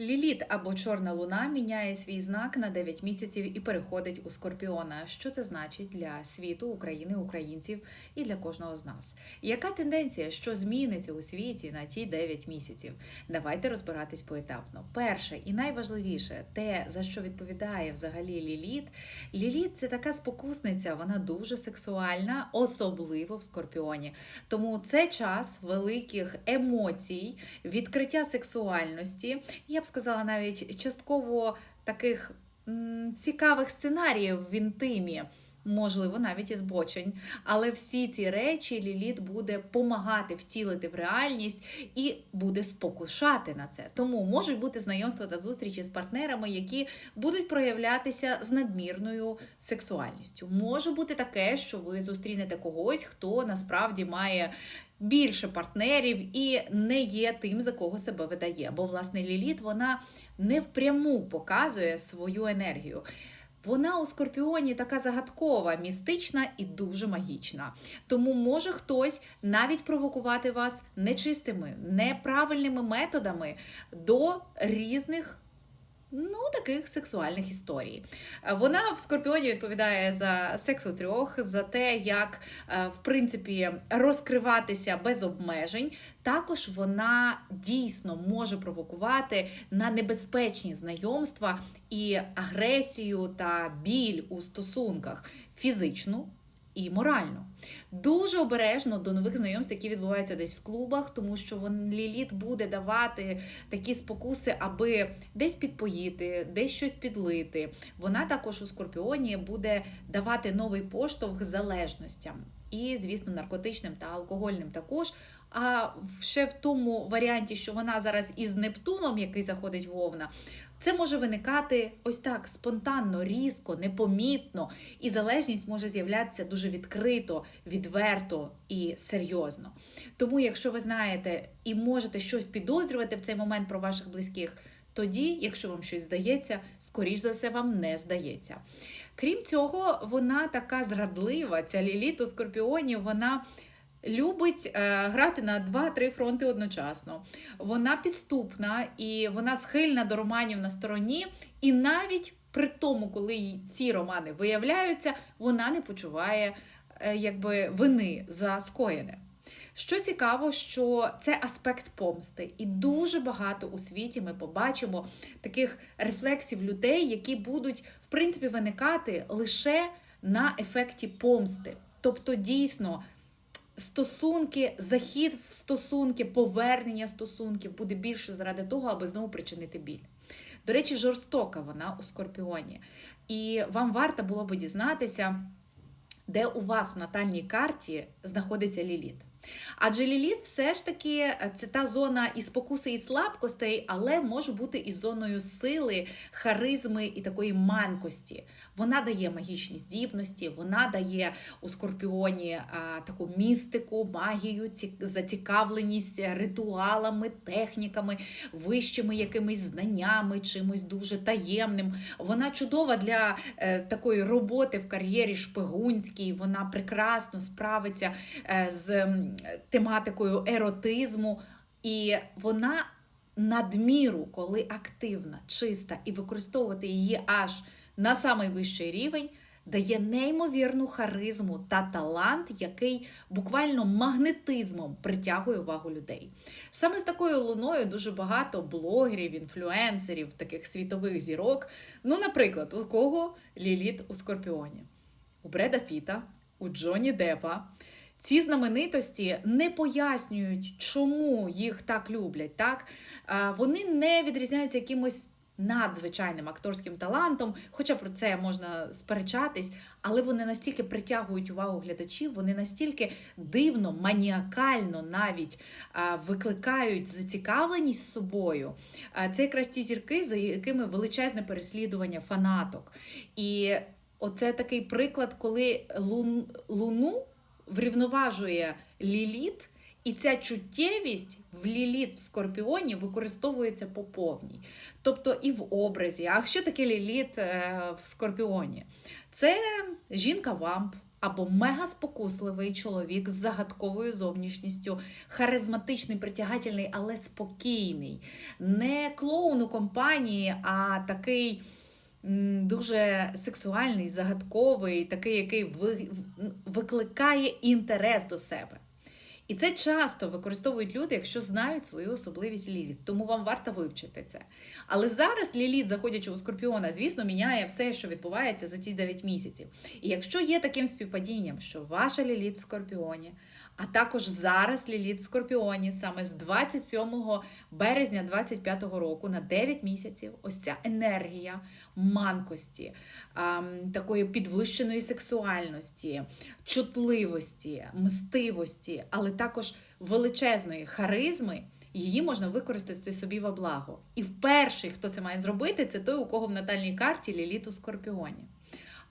Ліліт або чорна луна міняє свій знак на 9 місяців і переходить у скорпіона. Що це значить для світу, України, українців і для кожного з нас? Яка тенденція, що зміниться у світі на ті 9 місяців? Давайте розбиратись поетапно. Перше і найважливіше те, за що відповідає взагалі Ліліт. Ліліт це така спокусниця, вона дуже сексуальна, особливо в скорпіоні. Тому це час великих емоцій, відкриття сексуальності. Я б сказала, навіть частково таких цікавих сценаріїв в інтимі. Можливо, навіть і збочень, але всі ці речі Ліліт буде помагати втілити в реальність і буде спокушати на це. Тому можуть бути знайомства та зустрічі з партнерами, які будуть проявлятися з надмірною сексуальністю. Може бути таке, що ви зустрінете когось, хто насправді має більше партнерів і не є тим, за кого себе видає. Бо, власне, Ліліт вона не впряму показує свою енергію. Вона у скорпіоні така загадкова, містична і дуже магічна. Тому може хтось навіть провокувати вас нечистими, неправильними методами до різних. Ну, таких сексуальних історій. Е, Вона в Скорпіоні відповідає за секс у трьох, за те, як е, в принципі розкриватися без обмежень. Також вона дійсно може провокувати на небезпечні знайомства і агресію та біль у стосунках фізичну. І морально дуже обережно до нових знайомств, які відбуваються десь в клубах, тому що вон ліліт буде давати такі спокуси, аби десь підпоїти, десь щось підлити. Вона також у скорпіоні буде давати новий поштовх залежностям, і, звісно, наркотичним та алкогольним також. А ще в тому варіанті, що вона зараз із Нептуном, який заходить в Овна, це може виникати ось так спонтанно, різко, непомітно, і залежність може з'являтися дуже відкрито, відверто і серйозно. Тому, якщо ви знаєте і можете щось підозрювати в цей момент про ваших близьких, тоді, якщо вам щось здається, скоріш за все вам не здається. Крім цього, вона така зрадлива, ця ліліт у скорпіоні, вона. Любить е, грати на 2-3 фронти одночасно. Вона підступна і вона схильна до романів на стороні. І навіть при тому, коли ці романи виявляються, вона не почуває е, якби вини за скоєне. Що цікаво, що це аспект помсти, і дуже багато у світі ми побачимо таких рефлексів людей, які будуть в принципі виникати лише на ефекті помсти. Тобто, дійсно, стосунки, захід в стосунки, повернення стосунків буде більше заради того, аби знову причинити біль. До речі, жорстока вона у скорпіоні. І вам варто було би дізнатися, де у вас в натальній карті знаходиться ліліт. Адже ліліт все ж таки е, це та зона і спокуси, і слабкостей, але може бути і зоною сили, харизми і такої манкості. Вона дає магічні здібності, вона дає у скорпіоні а, таку містику, магію, ці, зацікавленість ритуалами, техніками, вищими якимись знаннями, чимось дуже таємним. Вона чудова для е, такої роботи в кар'єрі шпигунській. Вона прекрасно справиться е, з тематикою еротизму, і вона надміру, коли активна, чиста, і використовувати її аж на самий вищий рівень. Дає неймовірну харизму та талант, який буквально магнетизмом притягує увагу людей. Саме з такою луною дуже багато блогерів, інфлюенсерів, таких світових зірок. Ну, наприклад, у кого Ліліт у Скорпіоні, у Бреда Піта, у Джоні Депа. Ці знаменитості не пояснюють, чому їх так люблять. Так? Вони не відрізняються якимось надзвичайним акторським талантом, хоча про це можна сперечатись, але вони настільки притягують увагу глядачів, вони настільки дивно, маніакально навіть викликають зацікавленість собою. Це якраз ті зірки, за якими величезне переслідування фанаток. І оце такий приклад, коли лун, луну врівноважує ліліт, і ця чуттєвість в ліліт в скорпіоні використовується по повній. Тобто і в образі. А що таке ліліт е, в скорпіоні? Це жінка-вамп. або мегаспокусливий чоловік з загадковою зовнішністю, харизматичний, притягательний, але спокійний, не клоун у компанії, а такий. Дуже сексуальний, загадковий, такий, який ви- викликає інтерес до себе. І це часто використовують люди, якщо знають свою особливість ліліт. Тому вам варто вивчити це. Але зараз ліліт, заходячи у скорпіона, звісно, міняє все, що відбувається за ті 9 місяців. І якщо є таким співпадінням, що ваша ліліт в скорпіоні, а також зараз ліліт в скорпіоні, саме з 27 березня 25 року на 9 місяців, ось ця енергія манкості, ам, такої підвищеної сексуальності, чутливості, мстивості, але також величезної харизми. Її можна використати собі во благо. І перший, хто це має зробити, це той, у кого в натальній карті Ліліт у Скорпіоні.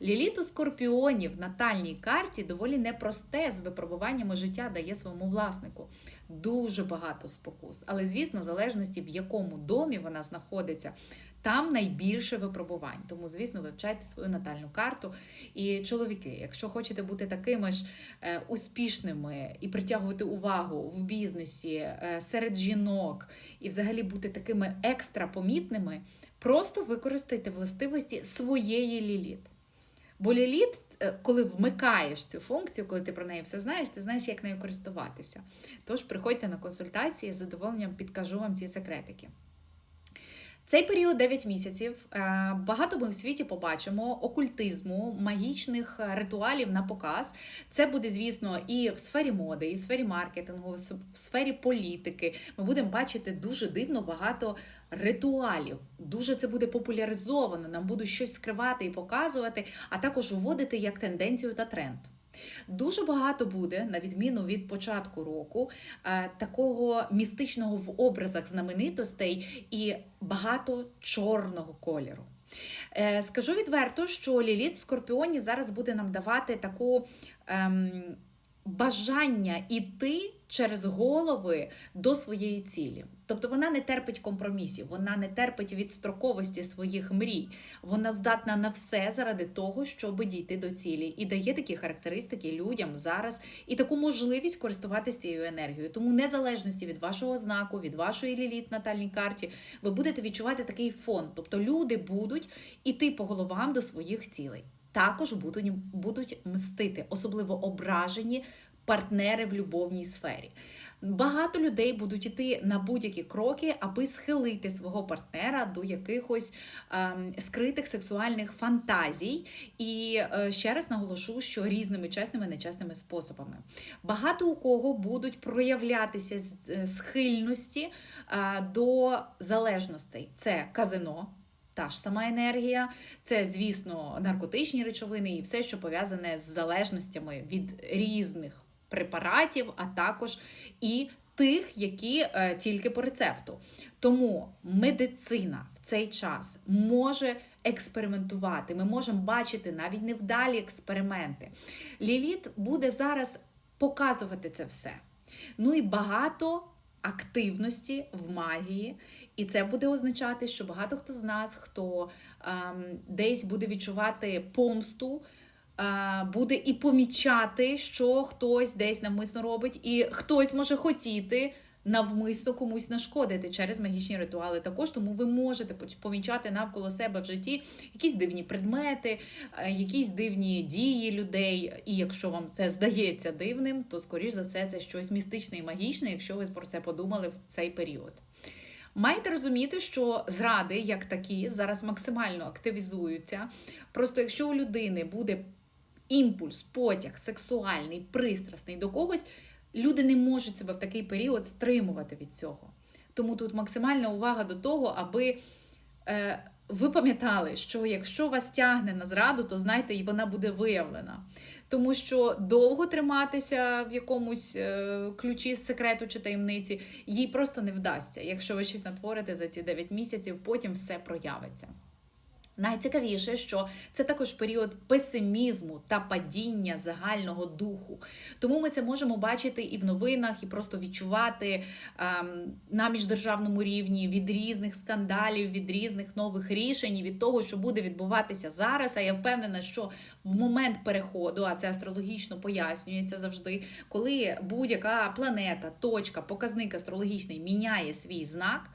Ліліт у Скорпіоні в натальній карті доволі непросте з випробуваннями життя дає своєму власнику. Дуже багато спокус. Але, звісно, в залежності в якому домі вона знаходиться, там найбільше випробувань. Тому, звісно, вивчайте свою натальну карту. І чоловіки, якщо хочете бути такими ж е, успішними і притягувати увагу в бізнесі е, серед жінок, і взагалі бути такими екстра помітними, просто використайте властивості своєї ліліт. Бо ліліт, е, коли вмикаєш цю функцію, коли ти про неї все знаєш, ти знаєш, як нею користуватися. Тож приходьте на консультації, з задоволенням підкажу вам ці секретики. Цей період 9 місяців. е, Багато ми в світі побачимо окультизму, магічних ритуалів на показ. Це буде, звісно, і в сфері моди, і в сфері маркетингу, в сфері політики. Ми будемо бачити дуже дивно багато ритуалів. Дуже це буде популяризовано. Нам будуть щось скривати і показувати, а також вводити як тенденцію та тренд. Дуже багато буде, на відміну від початку року, е, такого містичного в образах знаменитостей і багато чорного кольору. Е, Скажу відверто, що Ліліт в Скорпіоні зараз буде нам давати таку ем, бажання іти через голови до своєї цілі. Тобто вона не терпить компромісів, вона не терпить відстроковості своїх мрій. Вона здатна на все заради того, щоб дійти до цілі, і дає такі характеристики людям зараз і таку можливість користуватися цією енергією. Тому, незалежності від вашого знаку, від вашої ліліт натальній карті, ви будете відчувати такий фон. Тобто люди будуть іти по головам до своїх цілей. Також будуть, будуть мстити, особливо ображені партнери в любовній сфері. Багато людей будуть іти на будь-які кроки, аби схилити свого партнера до якихось ем, скритих сексуальних фантазій. І е, ще раз наголошу, що різними чесними нечесними способами. Багато у кого будуть проявлятися е, схильності е, до залежностей. Це казино. Та ж сама енергія, це, звісно, наркотичні речовини і все, що пов'язане з залежностями від різних препаратів, а також і тих, які е, тільки по рецепту. Тому медицина в цей час може експериментувати. Ми можемо бачити навіть невдалі експерименти. Ліліт буде зараз показувати це все. Ну і багато активності в магії. І це буде означати, що багато хто з нас, хто ем, десь буде відчувати помсту, е, буде і помічати, що хтось десь навмисно робить, і хтось може хотіти навмисно комусь нашкодити через магічні ритуали. Також тому ви можете помічати навколо себе в житті якісь дивні предмети, е, якісь дивні дії людей. І якщо вам це здається дивним, то скоріш за все це щось містичне і магічне, якщо ви про це подумали в цей період. Маєте розуміти, що зради, як такі, зараз максимально активізуються. Просто якщо у людини буде імпульс, потяг, сексуальний, пристрасний до когось, люди не можуть себе в такий період стримувати від цього. Тому тут максимальна увага до того, аби е, ви пам'ятали, що якщо вас тягне на зраду, то знайте, і вона буде виявлена. Тому що довго триматися в якомусь е, ключі секрету чи таємниці їй просто не вдасться. Якщо ви щось натворите за ці 9 місяців, потім все проявиться. Найцікавіше, що це також період песимізму та падіння загального духу. Тому ми це можемо бачити і в новинах, і просто відчувати ем, на міждержавному рівні від різних скандалів, від різних нових рішень, від того, що буде відбуватися зараз. А я впевнена, що в момент переходу, а це астрологічно пояснюється завжди, коли будь-яка планета, точка, показник астрологічний міняє свій знак,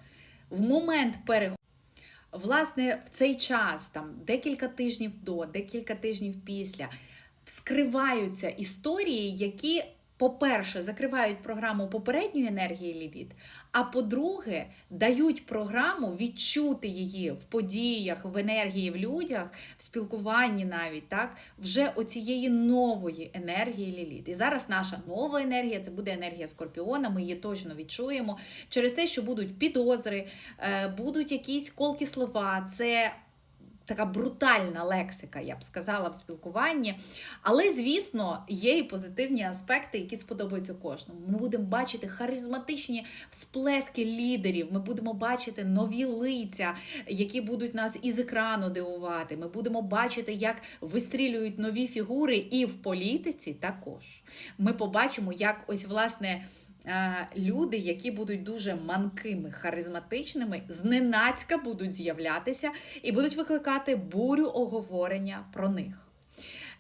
в момент переходу. Власне, в цей час, там декілька тижнів до, декілька тижнів після, вскриваються історії, які, по-перше, закривають програму попередньої енергії Ліліт, а по-друге, дають програму відчути її в подіях, в енергії в людях, в спілкуванні навіть так, вже оцієї нової енергії Ліліт. І зараз наша нова енергія це буде енергія Скорпіона. Ми її точно відчуємо через те, що будуть підозри, е, будуть якісь колкі слова. Це така брутальна лексика, я б сказала, в спілкуванні. Але, звісно, є і позитивні аспекти, які сподобаються кожному. Ми будемо бачити харизматичні всплески лідерів. Ми будемо бачити нові лиця, які будуть нас із екрану дивувати. Ми будемо бачити, як вистрілюють нові фігури, і в політиці також. Ми побачимо, як ось власне. Е, Люди, які будуть дуже манкими, харизматичними, зненацька будуть з'являтися і будуть викликати бурю оговорення про них.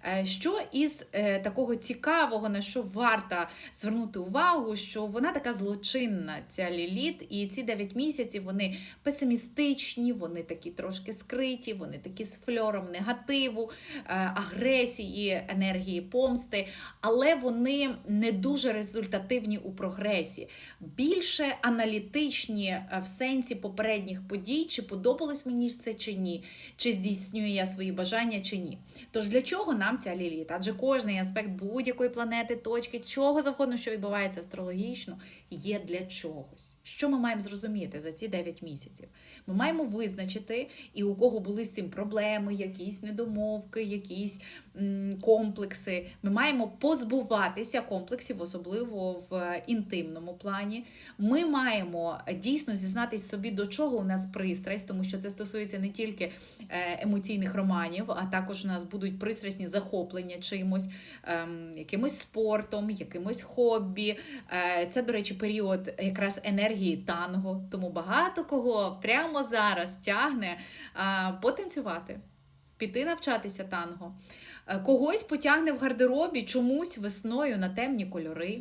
Е, Що із е, такого цікавого, на що варто звернути увагу, що вона така злочинна, ця ліліт, і ці 9 місяців вони песимістичні, вони такі трошки скриті, вони такі з фльором негативу, е, агресії, енергії помсти, але вони не дуже результативні у прогресі, більше аналітичні в сенсі попередніх подій, чи подобалось мені це чи ні, чи здійснюю я свої бажання чи ні. Тож для чого нам ця ліліт? Адже кожний аспект будь-якої планети, точки, чого завгодно, що відбувається астрологічно, є для чогось. Що ми маємо зрозуміти за ці 9 місяців? Ми маємо визначити, і у кого були з цим проблеми, якісь недомовки, якісь комплекси. Ми маємо позбуватися комплексів, особливо в інтимному плані. Ми маємо е, дійсно зізнатись собі, до чого у нас пристрасть, тому що це стосується не тільки е, емоційних романів, а також у нас будуть пристрасні захоплення чимось, ем, якимось спортом, якимось хобі. Е, Це, до речі, період якраз енергії танго, тому багато кого прямо зараз тягне потанцювати, піти навчатися танго. Е, Когось потягне в гардеробі чомусь весною на темні кольори.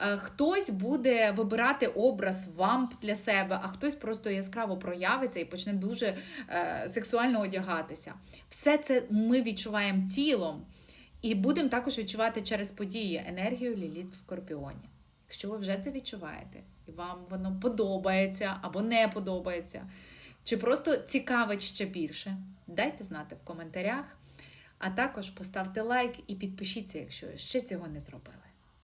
Е, Хтось буде вибирати образ вамп для себе, а хтось просто яскраво проявиться і почне дуже е, сексуально одягатися. Все це ми відчуваємо тілом і будемо також відчувати через події енергію Ліліт в Скорпіоні. Якщо ви вже це відчуваєте, і вам воно подобається або не подобається, чи просто цікавить ще більше, дайте знати в коментарях. А також поставте лайк і підпишіться, якщо ще цього не зробили.